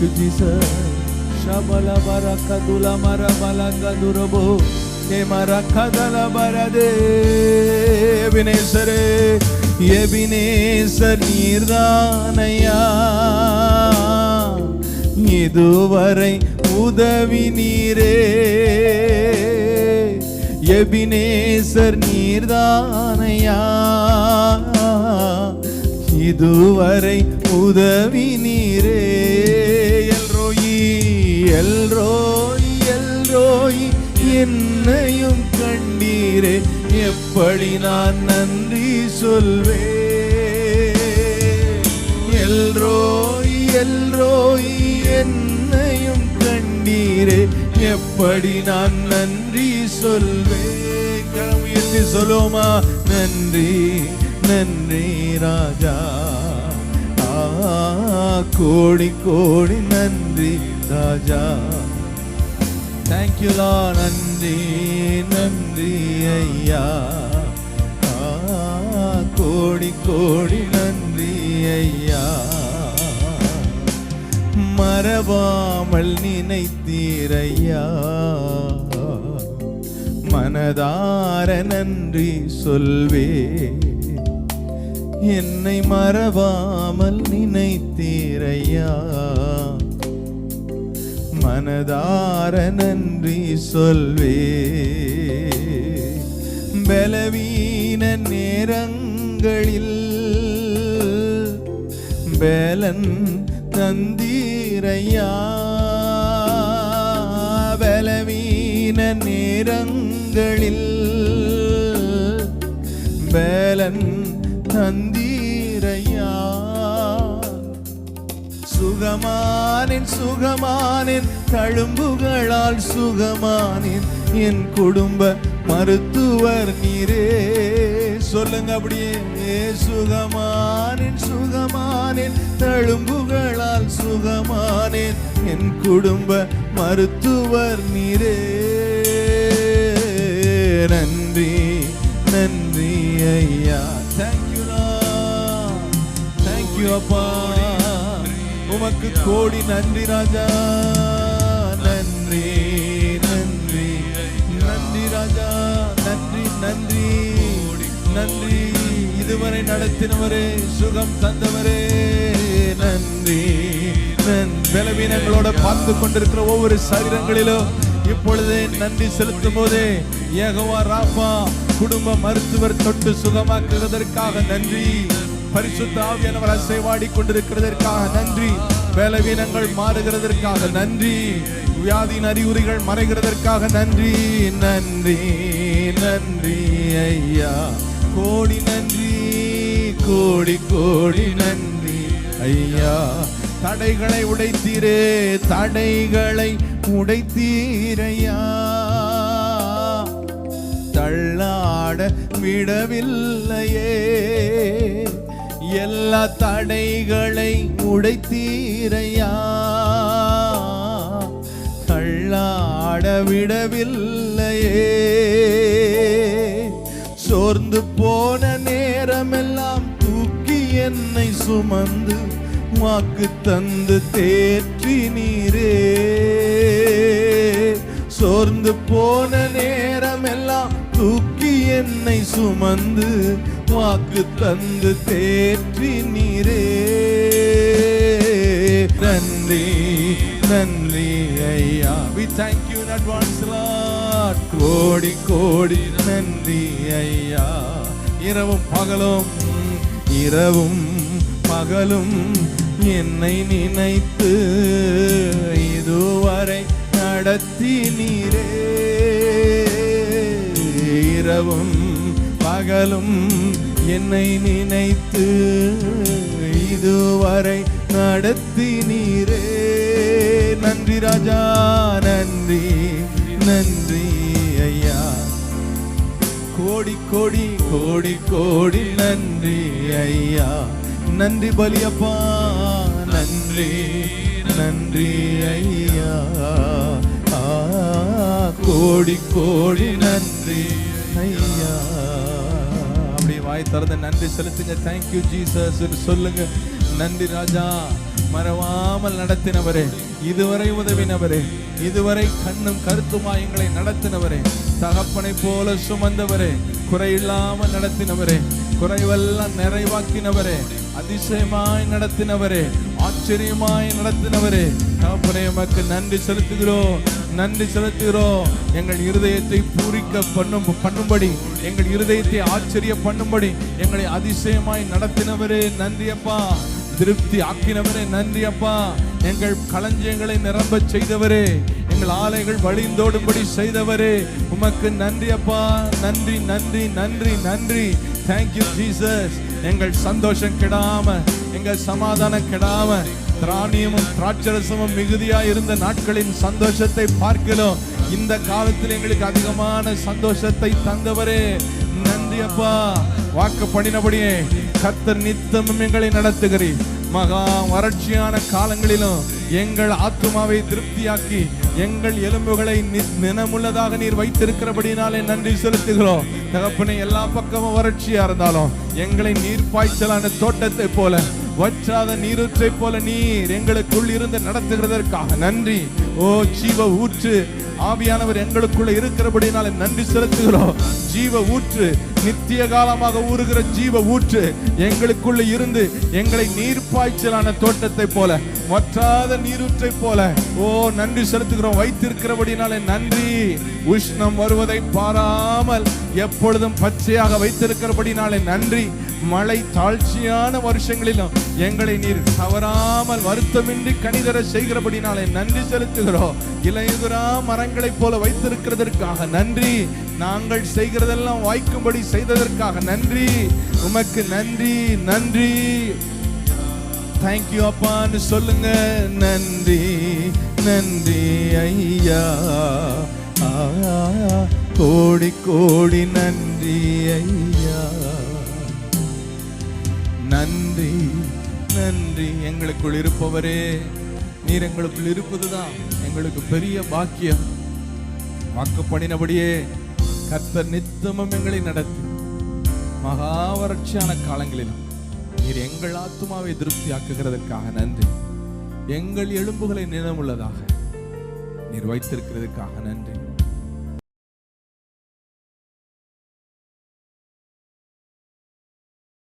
you, Jesus. Shabala baraka dula barakadula marabalanga durabo. maraka dala barade. Ebenezer, Ebenezer நீர்தானையா இதுவரை உதவி நீரே Ebenezer நீர்தானையா இதுவரை உதவி நீரே Roi El Elroi Elroi Elroi என்னையும் கண்டீரே. எப்படி நான் நன்றி சொல்வே எல்ரோய் எல்ரோய் என்னையும் கண்டீரே. எப்படி நான் நன்றி சொல்வே கிளம்பி சொல்லுமா நன்றி நன்றி ராஜா. கோடி கோடி நன்றி ராஜா. தேங்க்யூலா நன்றி நன்றி ஐயா. கோடி கோடி நன்றி ஐயா. மறவாமல் நினைத்தீரையா மனதார நன்றி சொல்வே என்னை மறவாமல் நினைத்தீரையா? மனதார நன்றி சொல்வே. பலவீன நேரங்களில் பேலன் தந்தீரையா? பலவீன நேரங்களில் பேலன் தந்தீரையா? சுகமானேன் சுகமானேன் தழும்புகளால் சுகமானேன் என் குடும்ப மருத்துவர் நீரே. சொல்லுங்க அப்படியே. ஏ சுகமானேன் சுகமானேன் தழும்புகளால் சுகமானேன் என் குடும்ப மருத்துவர் நீரே. நன்றி நன்றி ஐயா. தேங்க்யூ தேங்க்யூ அப்பா. உமக்கு கோடி நன்றி ராஜா. நன்றி நன்றி. நன்றி ராஜா. நன்றி நன்றி. நன்றி. இதுவரை நடத்தினவரே சுகம் தந்தவரே. நன்றி நன் பலவீனங்களோட பார்த்து கொண்டிருக்கிற ஒவ்வொரு சரீரங்களிலும் இப்பொழுதே நன்றி செலுத்தும் போதே ஏகவா ராப்பா குடும்ப மருத்துவர் தொட்டு சுகமாக்குவதற்காக நன்றி. பரிசுத்த ஆவியானவர் அசைவாடி கொண்டிருக்கிறதற்காக நன்றி. பலவீனங்கள் மாறுகிறதற்காக நன்றி. வியாதியின் அறிகுறிகள் மறைகிறதற்காக நன்றி. நன்றி நன்றி ஐயா. கோடி நன்றி கோடி கோடி நன்றி ஐயா. தடைகளை உடைத்தீரே தடைகளை உடைத்தீரையா. தள்ளாட விடவில்லையே. எல்லா தடைகளை உடைத்தீரையா? கள்ளாடவிடவில்லையே சோர்ந்து போன நேரமெல்லாம் தூக்கி என்னை சுமந்து வாக்கு தந்து தேற்றி நீரே. சோர்ந்து போன நேரமெல்லாம் தூக்கி என்னை சுமந்து வாக்கு தந்து தேற்றி நீரே நன்றி நன்றி ஐயா. We thank you in advance lord. கோடி கோடி நன்றி ஐயா. இரவும் பகலும் இரவும் பகலும் என்னை நினைத்து இதுவரை நடத்தி நீரே இரவும் பகலும் என்னை நினைத்து இதுவரை நடத்தி நீரே நன்றி ராஜா நன்றி நன்றி ஐயா. கோடி கோடி கோடி கோடி நன்றி ஐயா. நன்றி பலியப்பா நன்றி நன்றி ஐயா. கோடி கோடி நன்றி ஐயா. அப்படியே வாய் திறந்து நன்றி செலுத்துங்க. தேங்க்யூ ஜீசஸ் சொல்லுங்க. நன்றி ராஜா. மறவாமல் நடத்தினவரே. இதுவரை உதவினவரே. இதுவரை கண்ணும் கருத்துமா எங்களை நடத்தினவரே. தகப்பனை போல சுமந்தவரே. குறையில்லாமல் நடத்தினவரே. குறைவெல்லாம் நிறைவாக்கினவரே. அதிசயமாய் நடத்தினவரே. ஆச்சரியமாய் நடத்தினவரே. தகப்பனை எமக்கு நன்றி செலுத்துகிறோம். நன்றி செலுத்துகிறோம். எங்கள் இருதயத்தை பூரிக்க பண்ணும் பண்ணும்படி எங்கள் இருதயத்தை ஆச்சரிய பண்ணும்படி எங்களை அதிசயமாய் நடத்தினவரே நன்றி அப்பா திருப்தி ஆக்கினவரே நன்றி அப்பா எங்கள் களஞ்சியங்களை நிரம்ப செய்தவரே எங்கள் ஆலைகள் வழிந்தோடும்படி செய்தவரே உமக்கு நன்றி அப்பா நன்றி நன்றி நன்றி. நன்றி தேங்க்யூ ஜீசஸ் எங்கள் சந்தோஷம் கெடாம எங்கள் சமாதானம் கெடாம திராணியமும் திராட்சரசமும் மிகுதியா இருந்த நாட்களின் சந்தோஷத்தை பார்க்கிறோம் இந்த காலத்தில் எங்களுக்கு அதிகமான சந்தோஷத்தை தந்தவரே. நன்றி அப்பா. வாக்கு பண்ணினபடியே கத்தர் நித்தமும் எங்களை நடத்துகிறீர். மகா வறட்சியான காலங்களிலும் எங்கள் ஆத்மாவை திருப்தியாக்கி எங்கள் எலும்புகளை நி- நினமுள்ளதாக நீர் வைத்திருக்கிறபடினாலே நன்றி செலுத்துகிறோம். தகப்பனை எல்லா பக்கமும் வறட்சியா இருந்தாலும் எங்களை நீர் பாய்ச்சலான தோட்டத்தை போல வற்றாத நீரூற்றை போல நீர் எங்களுக்குள் இருந்து நடத்துகிறதற்காக. நன்றி. ஓ ஜீவ ஊற்று. ஆவியானவர் எங்களுக்குள்ள இருக்கிறபடினால நன்றி செலுத்துகிறோம். ஜீவ ஊற்று. நித்திய காலமாக ஊறுகிற ஜீவ ஊற்று எங்களுக்குள்ள இருந்து எங்களை நீர்ப்பாய்ச்சலான தோட்டத்தை போல வற்றாத நீரூற்றை போல ஓ நன்றி செலுத்துகிறோம். வைத்திருக்கிறபடினாலே நன்றி. உஷ்ணம் வருவதை பாராமல் எப்பொழுதும் பச்சையாக வைத்திருக்கிறபடினாலே நன்றி. மழை தாழ்ச்சியான வருஷங்களிலும் எங்களை நீர் தவறாமல் வருத்தமின்றி கனிதர செய்கிறபடினாலே நன்றி செலுத்துகிறோம். இலையுதிரா மரங்களைப் போல வைத்திருக்கிறதற்காக நன்றி. நாங்கள் செய்கிறதெல்லாம் வாய்க்கும்படி செய்ததற்காக நன்றி. உமக்கு நன்றி நன்றி. தேங்க்யூ அப்பான்னு சொல்லுங்க. நன்றி நன்றி ஐயா. கோடி கோடி நன்றி ஐயா. நன்றி நன்றி. எங்களுக்குள் இருப்பவரே நீர் எங்களுக்குள் இருப்பதுதான் எங்களுக்கு பெரிய பாக்கியம். வாக்கு பண்ணினபடியே கர்த்தர் நித்தமும் எங்களை நடத்தி மகா வறட்சியான காலங்களிலும் நீர் எங்கள் ஆத்துமாவை திருப்தியாக்குகிறதற்காக நன்றி. எங்கள் எலும்புகளை நிலமுள்ளதாக நீர் வைத்திருக்கிறதுக்காக நன்றி.